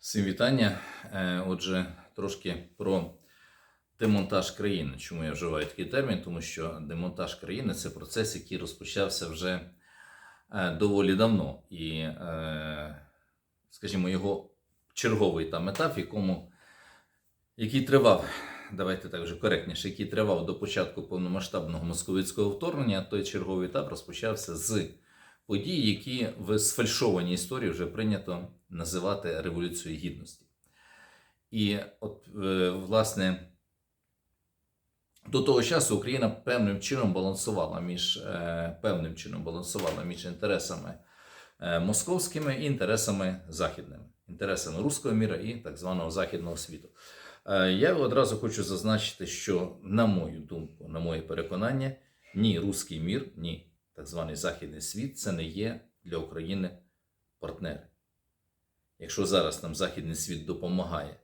Всім вітання. Е, Отже, трошки про демонтаж країни. Чому я вживаю такий термін? Тому що демонтаж країни це процес, який розпочався вже е, доволі давно. І, е, скажімо, його черговий там етап, якому, який тривав, давайте так вже коректніше, який тривав до початку повномасштабного московицького вторгнення, той черговий етап розпочався з подій, які в сфальшованій історії вже прийнято називати Революцією Гідності. І от, е, власне, до того часу Україна певним чином балансувала між е, певним чином балансувала між інтересами е, московськими і інтересами західними, інтересами руського міра і так званого західного світу. Я одразу хочу зазначити, що, на мою думку, на моє переконання, ні руський мір, ні так званий Західний світ це не є для України партнери. Якщо зараз нам Західний світ допомагає,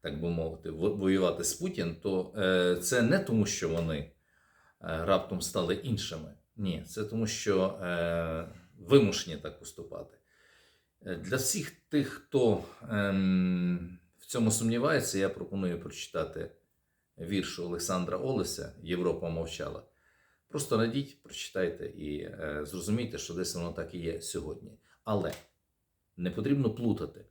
так би мовити, воювати з Путін, то е, це не тому, що вони е, раптом стали іншими. Ні, це тому, що е, вимушені так поступати. Для всіх тих, хто ем, в цьому сумнівається, я пропоную прочитати вірш Олександра Олеся Європа мовчала. Просто найдіть, прочитайте і е, зрозумійте, що десь воно так і є сьогодні. Але не потрібно плутати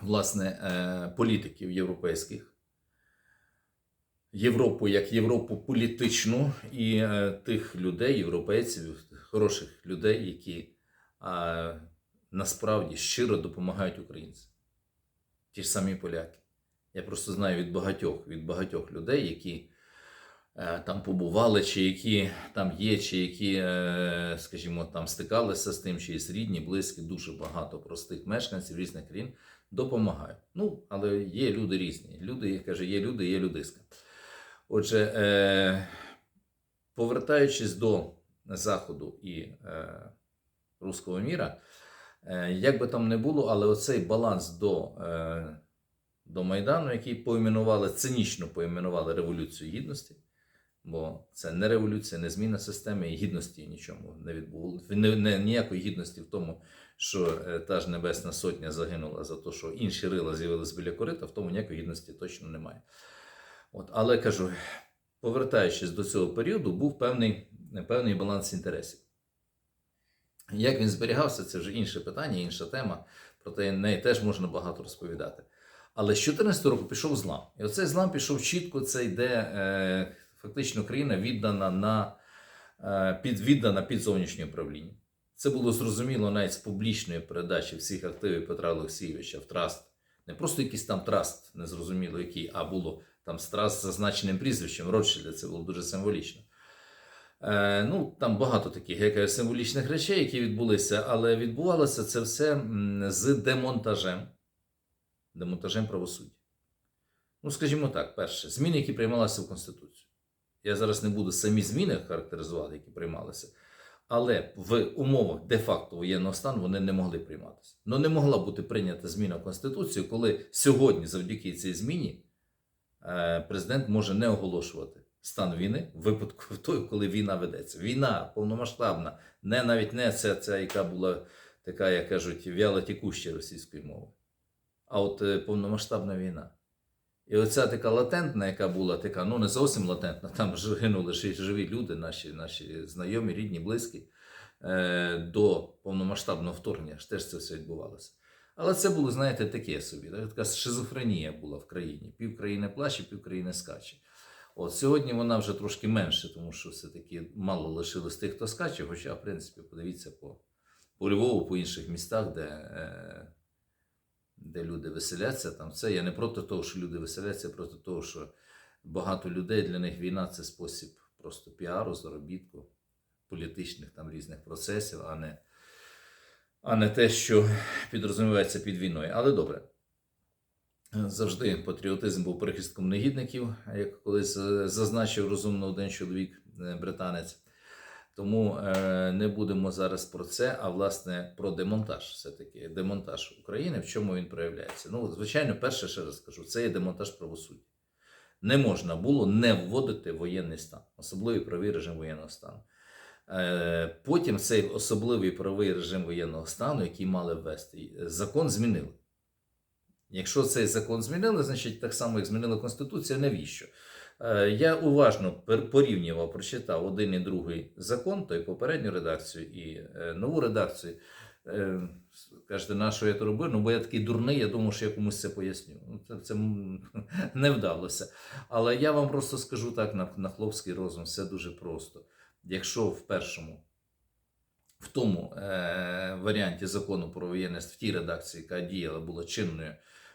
власне е, політиків європейських, Європу як Європу політичну і е, тих людей, європейців, хороших людей, які е, насправді щиро допомагають українцям. Ті ж самі поляки. Я просто знаю від багатьох, від багатьох людей, які там побували, чи які там є, чи які, е, скажімо, там стикалися з тим, чи є рідні, близькі, дуже багато простих мешканців різних країн допомагають. Ну, але є люди різні. Люди, я кажу, є люди, є людиська. Отже, е, повертаючись до Заходу і е, руського міра, е, як би там не було, але оцей баланс до, е, до Майдану, який поіменували, цинічно поіменували Революцію Гідності, бо це не революція, не зміна системи і гідності нічому не відбулося. Не, не, ніякої гідності в тому, що е, та ж Небесна Сотня загинула за те, що інші рила з'явилися біля корита, в тому ніякої гідності точно немає. От, але кажу, повертаючись до цього періоду, був певний, певний баланс інтересів. Як він зберігався, це вже інше питання, інша тема, проте неї теж можна багато розповідати. Але з 2014 року пішов злам. І оцей злам пішов чітко, це йде е, фактично країна віддана на е, під, віддана під зовнішнє управління. Це було зрозуміло навіть з публічної передачі всіх активів Петра Олексійовича в траст. Не просто якийсь там траст, незрозуміло який, а було там з траст з зазначеним прізвищем Ротшильда, це було дуже символічно. Е, ну, там багато таких я символічних речей, які відбулися, але відбувалося це все з демонтажем, демонтажем правосуддя. Ну, скажімо так, перше, зміни, які приймалися в Конституцію. Я зараз не буду самі зміни характеризувати, які приймалися, але в умовах де-факто воєнного стану вони не могли прийматися. Ну, не могла бути прийнята зміна в Конституцію, коли сьогодні, завдяки цій зміні, е, президент може не оголошувати стан війни в випадку в той, коли війна ведеться. Війна повномасштабна, не навіть не ця, ця яка була така, як кажуть, вялотікуща російської мови, а от е, повномасштабна війна. І оця така латентна, яка була така, ну не зовсім латентна, там ж гинули живі люди, наші, наші знайомі, рідні, близькі, е, до повномасштабного вторгнення ж теж це все відбувалося. Але це було, знаєте, таке собі. Така шизофренія була в країні. Пів країни плаче, пів країни скаче. От сьогодні вона вже трошки менше, тому що все-таки мало лишилось тих, хто скаче. Хоча, в принципі, подивіться по, по Львову, по інших містах, де, е, де люди веселяться. Там це я не проти того, що люди веселяться, проти того, що багато людей для них війна це спосіб просто піару, заробітку, політичних там різних процесів, а не, а не те, що підрозумівається під війною. Але добре. Завжди патріотизм був прихистком негідників, як колись е, зазначив розумно один чоловік, е, британець. Тому е, не будемо зараз про це, а власне про демонтаж. Все-таки демонтаж України, в чому він проявляється. Ну, звичайно, перше ще раз скажу, це є демонтаж правосуддя. Не можна було не вводити воєнний стан, особливий правий режим воєнного стану. Е, Потім цей особливий правий режим воєнного стану, який мали ввести, закон змінили. Якщо цей закон змінили, значить так само, як змінила Конституція, навіщо? Е, Я уважно порівнював, прочитав один і другий закон, той попередню редакцію і е, нову редакцію. Е, Кажете, на що я то робив? Ну, бо я такий дурний, я думав, що я комусь це поясню. Ну, Це, це не вдалося. Але я вам просто скажу так на, на хлопський розум, все дуже просто. Якщо в першому, в тому е, варіанті закону про воєнне в тій редакції, яка діяла, була чинною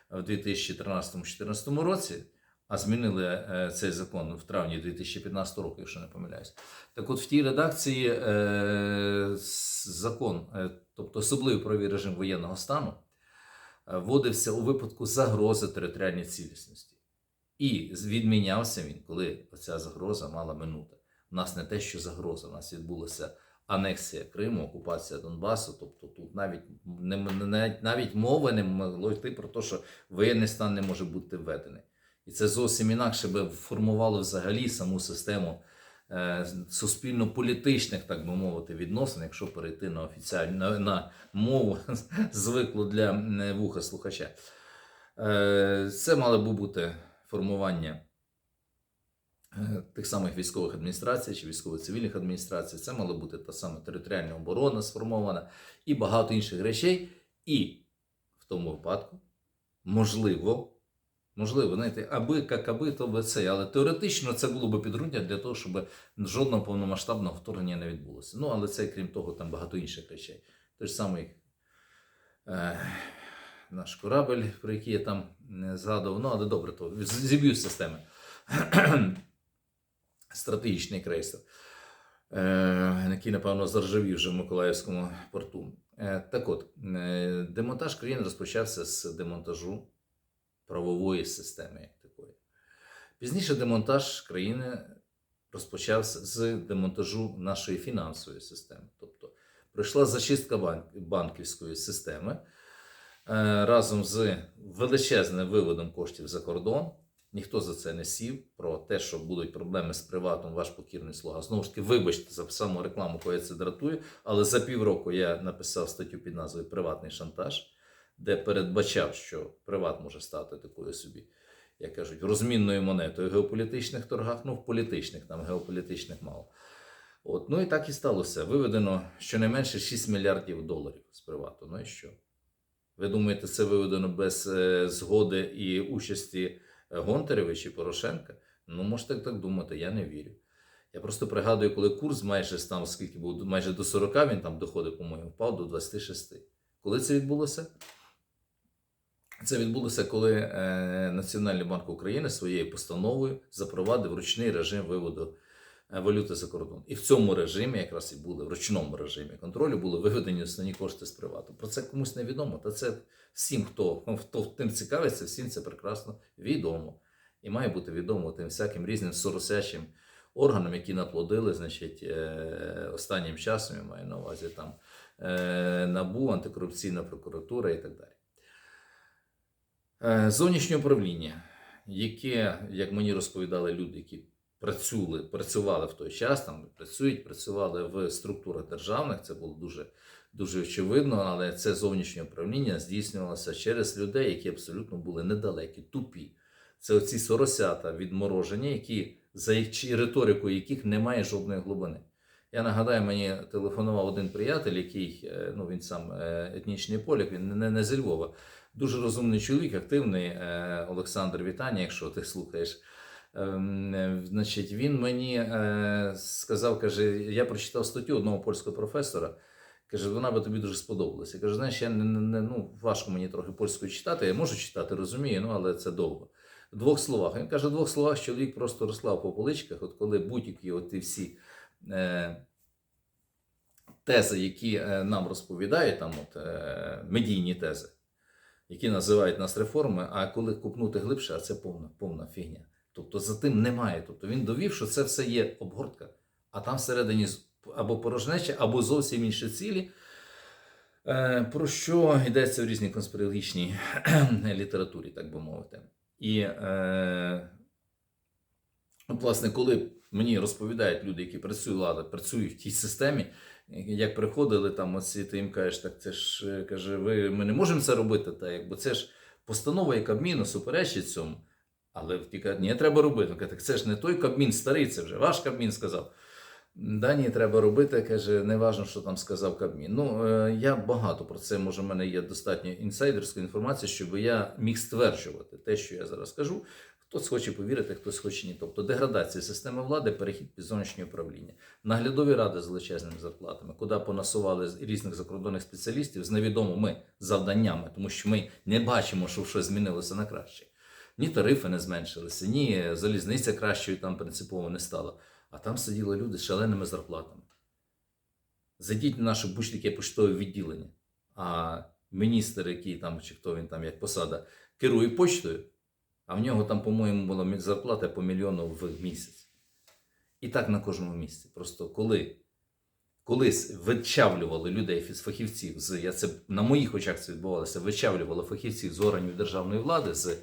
в 2013-2014 році, а змінили е, цей закон в травні 2015 року, якщо не помиляюсь. Так от в тій редакції е, закон, е, тобто особливий правовий режим воєнного стану, вводився у випадку загрози територіальній цілісності. І відмінявся він, коли ця загроза мала минути. У нас не те, що загроза, у нас відбулася анексія Криму, окупація Донбасу. Тобто тут навіть не, навіть мови не могло йти про те, що воєнний стан не може бути введений. І це зовсім інакше би формувало взагалі саму систему е, суспільно-політичних, так би мовити, відносин, якщо перейти на офіціальну на, на мову звиклу для вуха слухача. Е, Це мало би бути формування е, тих самих військових адміністрацій чи військово-цивільних адміністрацій. Це мала бути та сама територіальна оборона сформована і багато інших речей. І в тому випадку, можливо, можливо, знаєте, аби як аби, то би це. Але теоретично це було б підґрунтя для того, щоб жодного повномасштабного вторгнення не відбулося. Ну, але це, крім того, там багато інших речей. Той ж самий е, наш корабель, про який я там не згадував. Ну, але добре, то зіб'ю з системи. Стратегічний крейсер, е, який, напевно, заржавів вже в Миколаївському порту. Е, так от, е, демонтаж країни розпочався з демонтажу правової системи як такої. Пізніше демонтаж країни розпочався з демонтажу нашої фінансової системи. Тобто пройшла зачистка банківської системи е, разом з величезним виводом коштів за кордон. Ніхто за це не сів. Про те, що будуть проблеми з приватом, ваш покірний слуга. Знову ж таки, вибачте за саму рекламу, коли я це дратую, але за півроку я написав статтю під назвою Приватний шантаж, де передбачав, що приват може стати такою собі, як кажуть, розмінною монетою в геополітичних торгах, ну в політичних, там геополітичних мало. От, ну і так і сталося. Виведено щонайменше 6 мільярдів доларів з привату. Ну і що? Ви думаєте, це виведено без е, згоди і участі е, Гонтарєва чи Порошенка? Ну, можете так думати, я не вірю. Я просто пригадую, коли курс майже став, скільки був, майже до 40, він там доходив, по-моєму, впав до 26. Коли це відбулося? Це відбулося, коли е, Національний банк України своєю постановою запровадив ручний режим виводу е, валюти за кордон. І в цьому режимі, якраз і були в ручному режимі контролю, були виведені основні кошти з привату. Про це комусь не відомо. Та це всім, хто, хто тим цікавиться, всім це прекрасно відомо. І має бути відомо тим всяким різним соросячим органам, які наплодили, значить, е, останнім часом, я маю на увазі там НАБУ, антикорупційна прокуратура і так далі. Е, Зовнішнє управління, яке, як мені розповідали люди, які працювали, працювали в той час, там працюють, працювали в структурах державних, це було дуже, дуже очевидно, але це зовнішнє управління здійснювалося через людей, які абсолютно були недалекі, тупі. Це оці соросята відморожені, які за риторикою яких немає жодної глибини. Я нагадаю, мені телефонував один приятель, який ну він сам е, етнічний поляк, він не, не зі Львова. Дуже розумний чоловік, активний е, Олександр Вітання, якщо ти слухаєш. Ем, Значить, він мені е, сказав, каже, я прочитав статтю одного польського професора. Каже, вона би тобі дуже сподобалася. Я кажу, знаєш, я не, не, ну, важко мені трохи польською читати. Я можу читати, розумію, ну але це довго. В двох словах. Він каже, в двох словах чоловік просто розклав по поличках, от коли будь-які от ті всі е, тези, які е, нам розповідають, там от, е, медійні тези, які називають нас реформи, а коли купнути глибше, а це повна, повна фігня. Тобто за тим немає. Тобто він довів, що це все є обгортка, а там всередині або порожнеча, або зовсім інші цілі. Е, Про що йдеться в різній конспірологічній літературі, так би мовити. І, е, власне, коли мені розповідають люди, які працюють, влада, працюють в тій системі, як приходили там оці, ти їм кажеш, так це ж е, каже, ви, ми не можемо це робити, та якби це ж Постанова і Кабміну суперечить цьому. Але ті кажуть, ні, треба робити. Каже, так це ж не той Кабмін старий, це вже ваш Кабмін сказав. Да, ні, треба робити, каже, не важно, що там сказав Кабмін. Ну, е, я багато про це, може, в мене є достатньо інсайдерської інформації, щоб я міг стверджувати те, що я зараз кажу. Хтось хоче повірити, хтось хоче ні. Тобто деградація системи влади, перехід під зовнішнє управління, наглядові ради з величезними зарплатами, куди понасували різних закордонних спеціалістів з невідомими завданнями, тому що ми не бачимо, що щось змінилося на краще. Ні тарифи не зменшилися, ні залізниця кращою там принципово не стала. А там сиділи люди з шаленими зарплатами. Зайдіть на наше будь-яке поштове відділення, а міністр, який там, чи хто він там як посада, керує почтою, а в нього там, по-моєму, була зарплата по мільйону в місяць. І так на кожному місці. Просто коли колись вичавлювали людей з фахівців, з, я це на моїх очах це відбувалося, вичавлювали фахівців з органів державної влади, з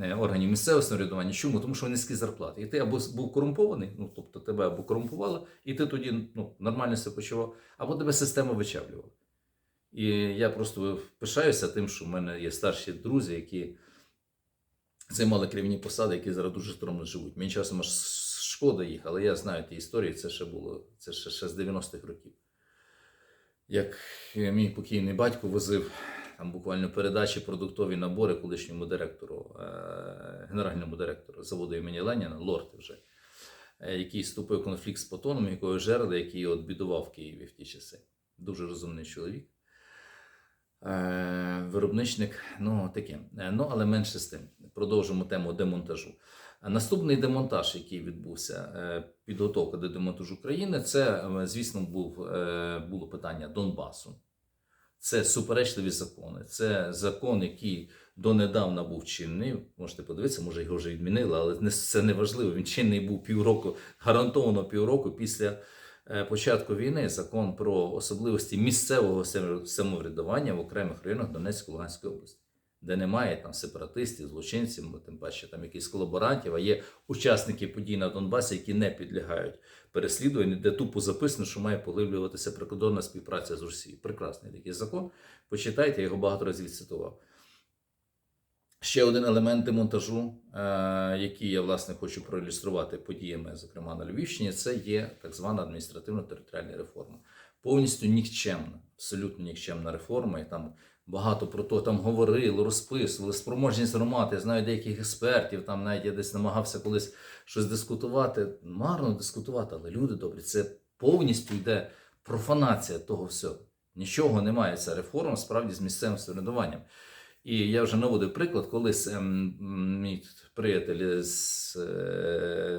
е, органів місцевого самоврядування. Чому? Тому що низькі зарплати. І ти або був корумпований, ну тобто тебе або корумпували, і ти тоді ну, нормально себе почував, або тебе система вичавлювала. І я просто пишаюся тим, що в мене є старші друзі, які займали керівні посади, які зараз дуже скромно живуть. Мені часом аж шкода їх, але я знаю ті історії, це ще було це ще, ще з 90-х років. Як мій покійний батько возив там буквально передачі продуктові набори колишньому директору, е, генеральному директору заводу імені Леніна, Лорд вже, е, який вступив в конфлікт з Потоном, якого жерли, який от бідував в Києві в ті часи. Дуже розумний чоловік. Е, Виробничник, ну таке. Ну, але менше з тим. Продовжимо тему демонтажу. Наступний демонтаж, який відбувся, е, підготовка до демонтажу країни, це, е, звісно, був, е, було питання Донбасу. Це суперечливі закони. Це закон, який донедавна був чинний. Можете подивитися, може його вже відмінили, але це не важливо. Він чинний був півроку, гарантовано півроку після е, початку війни. Закон про особливості місцевого сам- самоврядування в окремих районах Донецької Луганської області, де немає там сепаратистів, злочинців, тим паче там якісь колаборантів, а є учасники подій на Донбасі, які не підлягають переслідуванню, де тупо записано, що має поглиблюватися прикордонна співпраця з Росією. Прекрасний такий закон. Почитайте, я його багато разів цитував. Ще один елемент демонтажу, е, який я власне хочу проілюструвати подіями, зокрема на Львівщині, це є так звана адміністративно-територіальна реформа. Повністю нікчемна, абсолютно нікчемна реформа. І там багато про то там говорили, розписували, спроможність громад. Я знаю деяких експертів, там навіть я десь намагався колись щось дискутувати. Марно дискутувати, але люди добрі, це повністю йде профанація того всього. Нічого немає. Ця реформа справді з місцевим самоврядуванням. І я вже наводив приклад, колись ем, мій приятель е,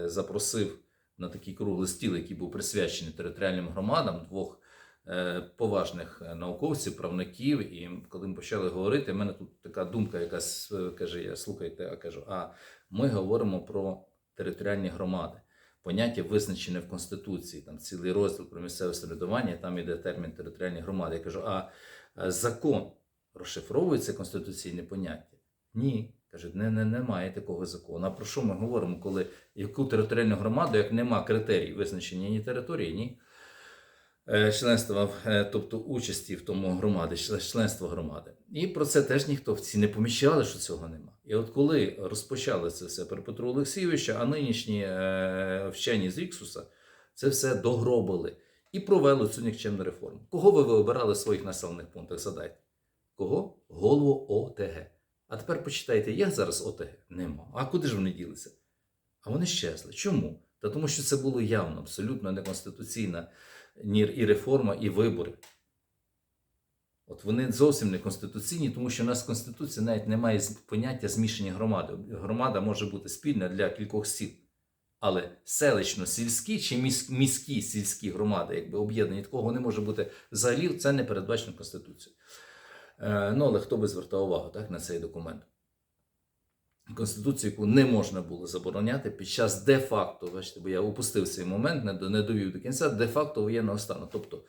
запросив на такий круглий стіл, який був присвячений територіальним громадам двох е, поважних е, науковців, правників. І коли ми почали говорити, в мене тут така думка, якась каже: я слухайте, а кажу, а ми говоримо про територіальні громади. Поняття визначене в Конституції, там цілий розділ про місцеве самоврядування, там іде термін територіальні громади. Я кажу, а закон розшифровується конституційне поняття? Ні. Кажуть, не, не, немає такого закону. А про що ми говоримо, коли яку територіальну громаду, як нема критерій визначення ні території, ні е, членства, е, тобто участі в тому громади, член- членства громади. І про це теж ніхто в ці не помічали, що цього нема. І от коли розпочали це все при Петру Олексійовича, а нинішні е, вчені з Іксуса це все догробили і провели цю нікчемну реформу. Кого ви обирали в своїх населених пунктах? Задайте. Кого? Голову ОТГ. А тепер почитайте, є зараз ОТГ? Нема. А куди ж вони ділися? А вони щезли. Чому? Та тому що це було явно, абсолютно неконституційна і реформа, і вибори. От вони зовсім не конституційні, тому що у нас в Конституції навіть немає поняття змішані громади. Громада може бути спільна для кількох сіл. Але селищно-сільські чи міські сільські громади, якби об'єднані, такого не може бути взагалі, це не передбачено Конституцією. Е, ну, але хто би звертав увагу так, на цей документ? Конституцію, яку не можна було забороняти під час де-факто, бачите, бо я упустив цей момент, не, довів до кінця, де-факто воєнного стану. Тобто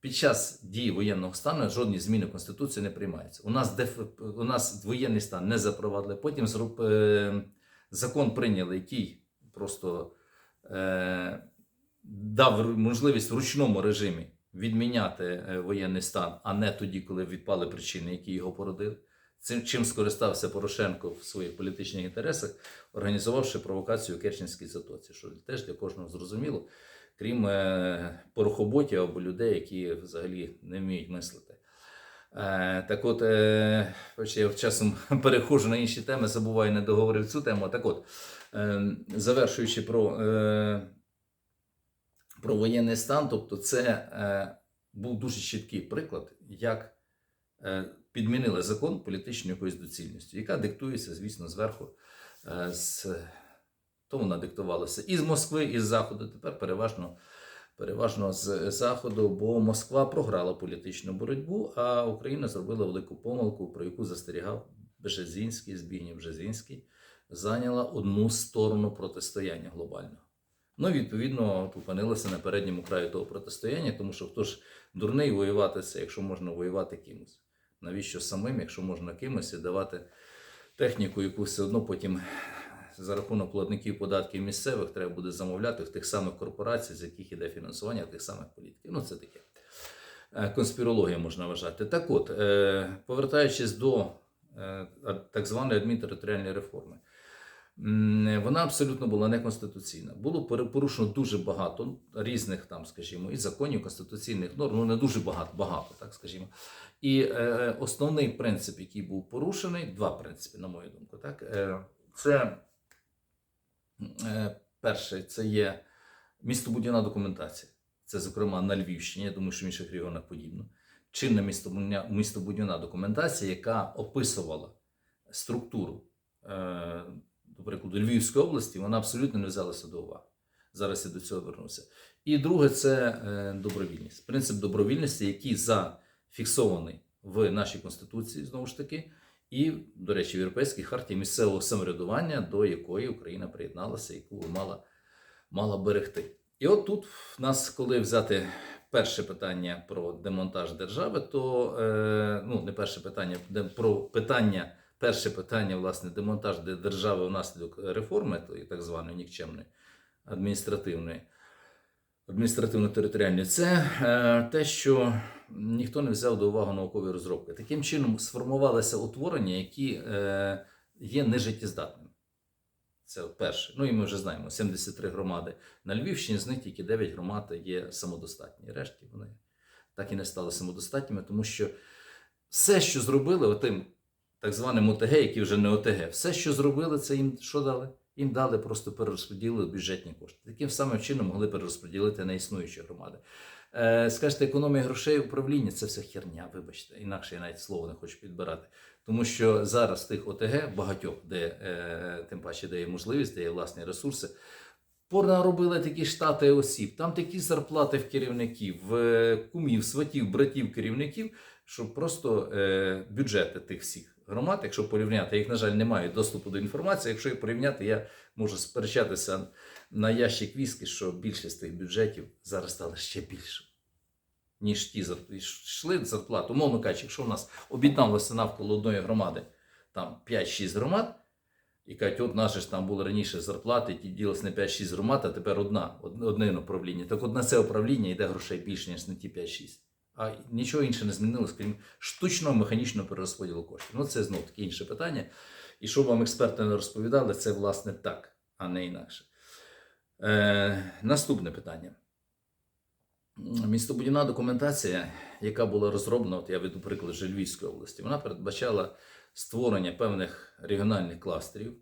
під час дії воєнного стану жодні зміни в Конституції не приймаються. У нас, деф... у нас воєнний стан не запровадили, потім зроб... е... закон прийняли, який просто е... дав можливість в ручному режимі відміняти е, воєнний стан, а не тоді, коли відпали причини, які його породили. цим чим скористався Порошенко в своїх політичних інтересах, організувавши провокацію у Керченській затоці, що теж для кожного зрозуміло, крім е, порохоботів або людей, які взагалі не вміють мислити. Е, так от, я часом переходжу на інші теми, забуваю, не договорив цю тему. Так от, е, завершуючи про, про воєнний стан, тобто це е, був дуже чіткий приклад, як е, підмінили закон політичною якоюсь доцільністю, яка диктується, звісно, зверху. Е, з, то вона диктувалася і з Москви, і з Заходу. Тепер переважно, переважно з Заходу, бо Москва програла політичну боротьбу, а Україна зробила велику помилку, про яку застерігав Бжезінський, Збігнєв Бжезінський, зайняла одну сторону протистояння глобального. Ну, відповідно, от опинилася на передньому краю того протистояння, тому що хто ж дурний воювати це, якщо можна воювати кимось. Навіщо самим, якщо можна кимось і давати техніку, яку все одно потім за рахунок платників податків місцевих треба буде замовляти в тих самих корпорацій, з яких іде фінансування тих самих політиків. Ну, це таке. Е, Конспірологія можна вважати. Так от, е, повертаючись до е, так званої адмінтериторіальної реформи, вона абсолютно була неконституційна. Було порушено дуже багато різних там, скажімо, і законів, конституційних норм, ну не дуже багато, багато, так скажімо. І е, основний принцип, який був порушений, два принципи, на мою думку, так, е, це е, перший це є містобудівна документація. Це, зокрема, на Львівщині, я думаю, що в інших регіонах подібно. Чинна містобудівна документація, яка описувала структуру, е, до прикладу, Львівської області, вона абсолютно не взялася до уваги. Зараз я до цього вернуся. І друге, це е, добровільність. Принцип добровільності, який зафіксований в нашій Конституції, знову ж таки, і, до речі, в Європейській харті місцевого самоврядування, до якої Україна приєдналася, яку мала, мала берегти. І от тут в нас, коли взяти перше питання про демонтаж держави, то е, ну, не перше питання, про питання, перше питання, власне, демонтаж де- держави внаслідок реформи, тої так званої нікчемної адміністративної, адміністративно-територіальної, це е, те, що ніхто не взяв до уваги наукові розробки. Таким чином сформувалися утворення, які е, є нежиттєздатними. Це перше. Ну і ми вже знаємо: 73 громади на Львівщині, з них тільки 9 громад є самодостатні. Решті вони так і не стали самодостатніми, тому що все, що зробили, отим так званим ОТГ, які вже не ОТГ, все, що зробили, це їм що дали? Їм дали просто перерозподілили бюджетні кошти. Таким самим чином могли перерозподілити на існуючі громади. Е, скажете, економія грошей управління це все херня, вибачте, інакше я навіть слово не хочу підбирати. Тому що зараз тих ОТГ багатьох, де е, тим паче, де є можливість, де є власні ресурси, понаробили такі штати осіб, там такі зарплати в керівників, в кумів, сватів, братів, керівників, що просто е, бюджети тих всіх громад, якщо порівняти, їх, на жаль, не маю доступу до інформації. Якщо їх порівняти, я можу сперечатися на ящик віскі, що більшість тих бюджетів зараз стали ще більше. Ніж ті йшли зарплати. Умовно кажучи, якщо в нас об'єдналося навколо одної громади там 5-6 громад, і кажуть, от наші ж там були раніше зарплати, ті ділились на 5-6 громад, а тепер одна, одне управління. Так от на це управління йде грошей більше, ніж на ті 5-6. А нічого інше не змінилось, крім штучного механічного перерозподілу коштів. Ну, це знову таке інше питання. І що вам експерти не розповідали, це власне так, а не інакше. Е, наступне питання. Містобудівна документація, яка була розроблена, от я веду приклад вже Львівської області, вона передбачала створення певних регіональних кластерів.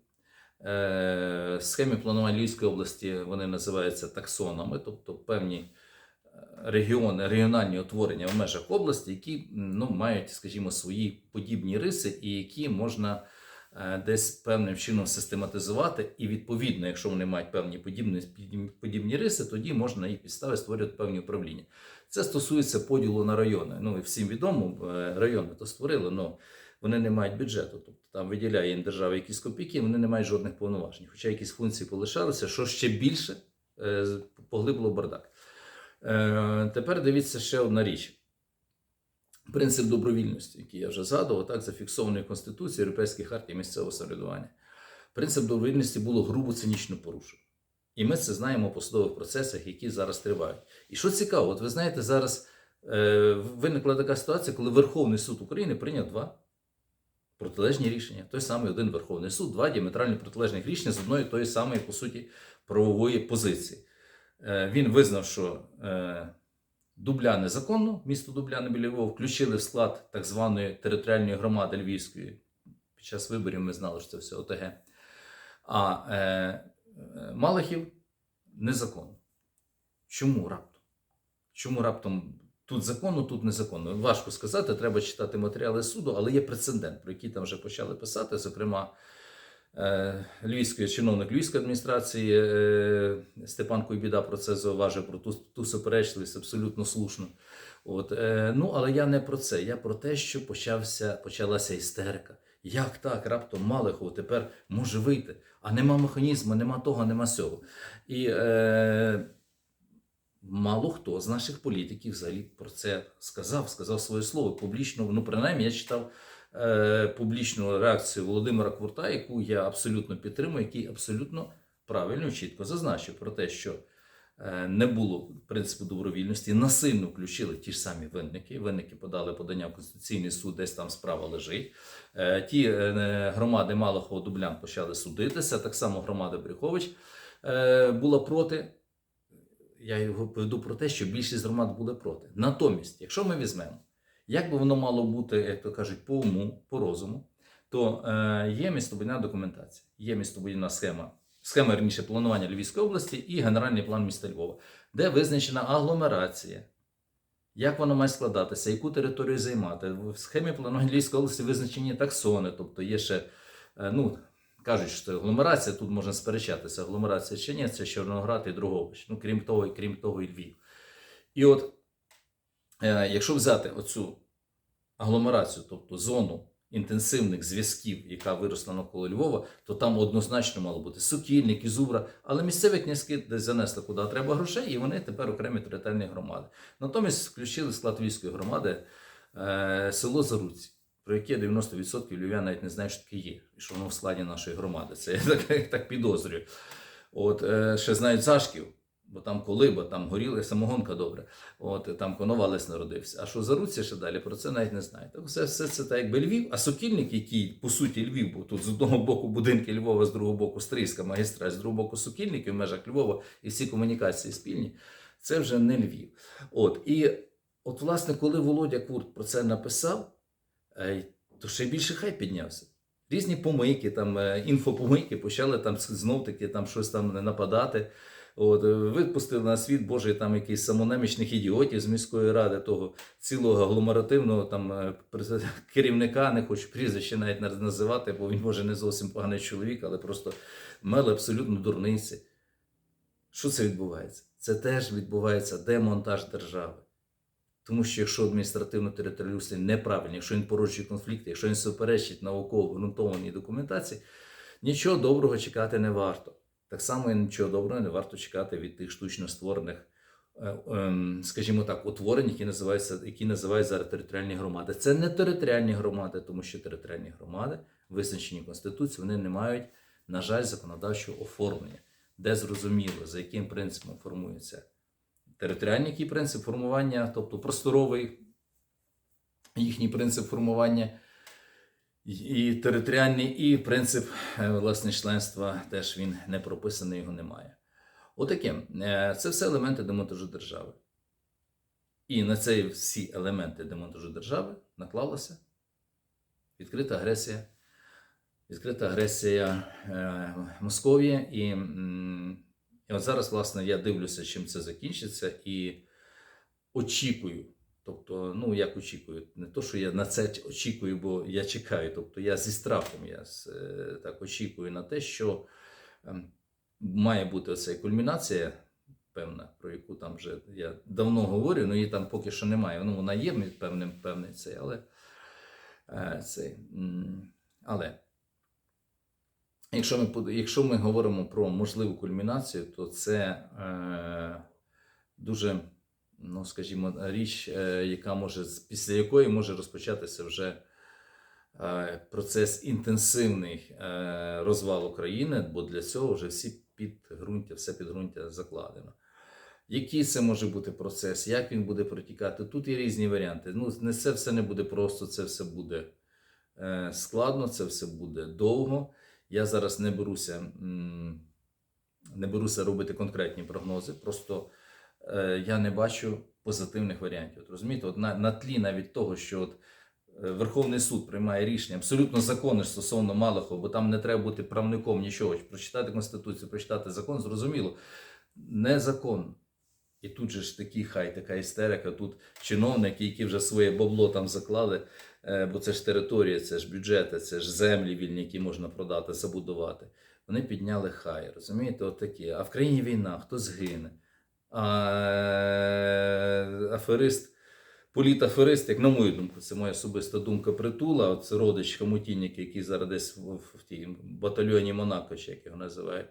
Е, Схеми планування Львівської області вони називаються таксонами, тобто певні регіони, регіональні утворення в межах області, які ну, мають, скажімо, свої подібні риси, і які можна е, десь певним чином систематизувати. І відповідно, якщо вони мають певні подібні, подібні риси, тоді можна на їх підстави створювати певні управління. Це стосується поділу на райони. Ну і всім відомо, е, райони то створили, але вони не мають бюджету. Тобто там виділяє їм держава якісь копійки, вони не мають жодних повноважень. Хоча якісь функції полишалися, що ще більше е, поглибло бардак. Е, Тепер дивіться ще одна річ. Принцип добровільності, який я вже згадував, так, зафіксований в Конституції Європейській хартії місцевого самоврядування. Принцип добровільності було грубо цинічно порушено. І ми це знаємо по судових процесах, які зараз тривають. І що цікаво, от ви знаєте, зараз е, виникла така ситуація, коли Верховний суд України прийняв два протилежні рішення. Той самий один Верховний суд, два діаметрально протилежних рішення з одної тої самої, по суті, правової позиції. Е, Він визнав, що е, Дубля незаконно, місто Дубляни біля Львова, включили в склад так званої територіальної громади Львівської. Під час виборів ми знали, що це все ОТГ. А е, е, Малахів незаконно. Чому раптом? Чому раптом тут законно, тут незаконно? Важко сказати, треба читати матеріали суду, але є прецедент, про який там вже почали писати. Зокрема, е, львівський чиновник Львівської адміністрації е, Степан Куйбіда про це зауважив, про ту, ту суперечливість абсолютно слушно. От, е, ну, але я не про це. Я про те, що почався, почалася істерика. Як так, раптом Малихов тепер може вийти, а нема механізму, нема того, нема сього. І е, мало хто з наших політиків взагалі про це сказав, сказав своє слово публічно. Ну, принаймні, я читав публічну реакцію Володимира Курта, яку я абсолютно підтримую, який абсолютно правильно чітко зазначив про те, що е, не було принципу добровільності, насильно включили ті ж самі винники. Винники подали подання в Конституційний суд, десь там справа лежить. Е, Ті е, громади Малахова Дублян почали судитися. Так само громада Брюхович е, була проти. Я його поведу про те, що більшість громад були проти. Натомість, якщо ми візьмемо, як би воно мало бути, як то кажуть, по уму, по розуму, то е, є містобудівна документація, є містобудівна схема, схема раніше планування Львівської області і генеральний план міста Львова, де визначена агломерація. Як воно має складатися, яку територію займати? В схемі планування Львівської області визначені таксони, тобто є ще, е, ну, кажуть, що це агломерація, тут можна сперечатися, агломерація чи ні, це Чорноград і Другович. Ну, крім того, і крім того, і Львів. І от, якщо взяти оцю агломерацію, тобто зону інтенсивних зв'язків, яка виросла навколо Львова, то там однозначно мало бути Сокільник, Ізубра, але місцеві князьки десь занесли куди треба грошей, і вони тепер окремі територіальні громади. Натомість включили склад Львівської громади е, село Заруці, про яке 90% львів'ян навіть не знають, що таке є, і що воно в складі нашої громади. Це я так, так підозрюю. От е, ще знають Зашків, бо там колиба, там горіла самогонка добре. От там Коновалець народився. А що Заруці ще далі, про це навіть не знають. Так все, все це так якби Львів, а Сокільник, який по суті Львів був тут з одного боку будинки Львова, з другого боку Стрийська магістраль, з другого боку Сокільники в межах Львова і всі комунікації спільні. Це вже не Львів. От і от, власне, коли Володя Курт про це написав, е, то ще більше хай піднявся. Різні помийки, там е, інфопомийки почали там знов таки там щось там нападати. От, е, випустили на світ Божий там якийсь самонемічних ідіотів з міської ради, того цілого агломеративного там е, керівника, не хочу прізвище навіть називати, бо він може не зовсім поганий чоловік, але просто мели абсолютно дурниці. Що це відбувається? Це теж відбувається демонтаж держави. Тому що якщо адміністративно-територіальний устрій неправильний, якщо він породжує конфлікти, якщо він суперечить науково ґрунтованій документації, нічого доброго чекати не варто. Так само нічого доброго не варто чекати від тих штучно створених, е, ем, скажімо так, утворень, які називаються, які називають зараз територіальні громади. Це не територіальні громади, тому що територіальні громади, визначені Конституцією, вони не мають, на жаль, законодавчого оформлення, де зрозуміло, за яким принципом формується територіальний який принцип формування, тобто просторовий їхній принцип формування і територіальний, і принцип е, власне членства теж він не прописаний, його немає. Отаке. Е, Це все елементи демонтажу держави. І на це всі елементи демонтажу держави наклалася відкрита агресія, відкрита агресія е, Московії. І, і от зараз, власне, я дивлюся, чим це закінчиться, і очікую. Тобто, ну як очікую, не то, що я на це очікую, бо я чекаю. Тобто я зі страхом я е, так очікую на те, що ем, має бути оця кульмінація, певна, про яку там вже я давно говорю, але її там поки що немає. Ну, вона є певним, певний цей, але е, цей. Але якщо ми, якщо ми говоримо про можливу кульмінацію, то це е, дуже, ну скажімо, річ, е, яка може після якої може розпочатися вже е, процес інтенсивний е, розвал України, бо для цього вже всі підґрунтя, все підґрунтя закладено. Який це може бути процес, як він буде протікати? Тут є різні варіанти. Ну, не це все не буде просто, це все буде складно, це все буде довго. Я зараз не беруся, не беруся робити конкретні прогнози. Просто я не бачу позитивних варіантів. От розумієте, от на, на тлі навіть того, що от е, Верховний суд приймає рішення абсолютно законне стосовно Малахова, бо там не треба бути правником нічого. Прочитати Конституцію, прочитати закон, зрозуміло. Незаконно. І тут же ж такі хай, така істерика. Тут чиновники, які вже своє бабло там заклали, е, бо це ж територія, це ж бюджети, це ж землі вільні, які можна продати, забудувати. Вони підняли хай, розумієте, от такі. А в країні війна, хто згине? Аферист, політаферист, як на мою думку, це моя особиста думка притула. Це родич Хамутінник, який зараз десь в тій батальйоні Монако, чи як його називають.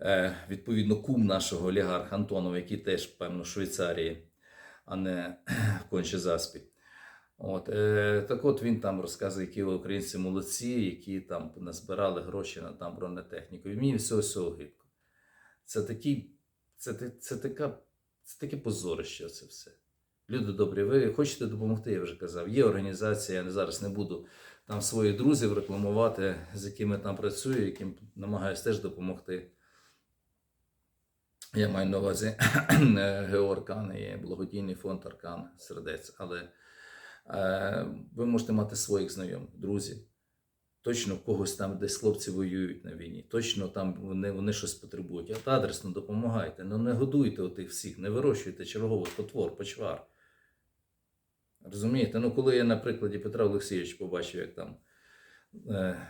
Е, відповідно, кум нашого олігарха Антонова, який теж, певно, в Швейцарії, а не в конче заспі. От, е, так от він там розказує, які українці молодці, які там назбирали гроші на там бронетехніку. І мені всього всього гидко. Це такий, це, це, така, це таке позорище, це все. Люди добрі, ви хочете допомогти, я вже казав. Є організація, я зараз не буду там своїх друзів рекламувати, з якими там працюю, яким намагаюся теж допомогти. Я маю на увазі ГЕО Аркан і благодійний фонд Аркан Сердець. Але е, ви можете мати своїх знайомих, друзів. Точно когось там десь хлопці воюють на війні, точно там вони, вони щось потребують. От адресно допомагайте. Ну не годуйте отих всіх, не вирощуйте чергових потвор, почвар. Розумієте? Ну, коли я на прикладі Петра Олексійовича побачив, як там е,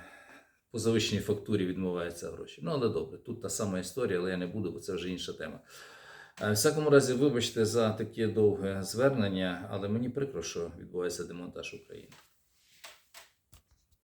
по завищеній фактурі відмиваються гроші. Ну, але добре, тут та сама історія, але я не буду, бо це вже інша тема. Е, В всякому разі, вибачте за таке довге звернення, але мені прикро, що відбувається демонтаж України.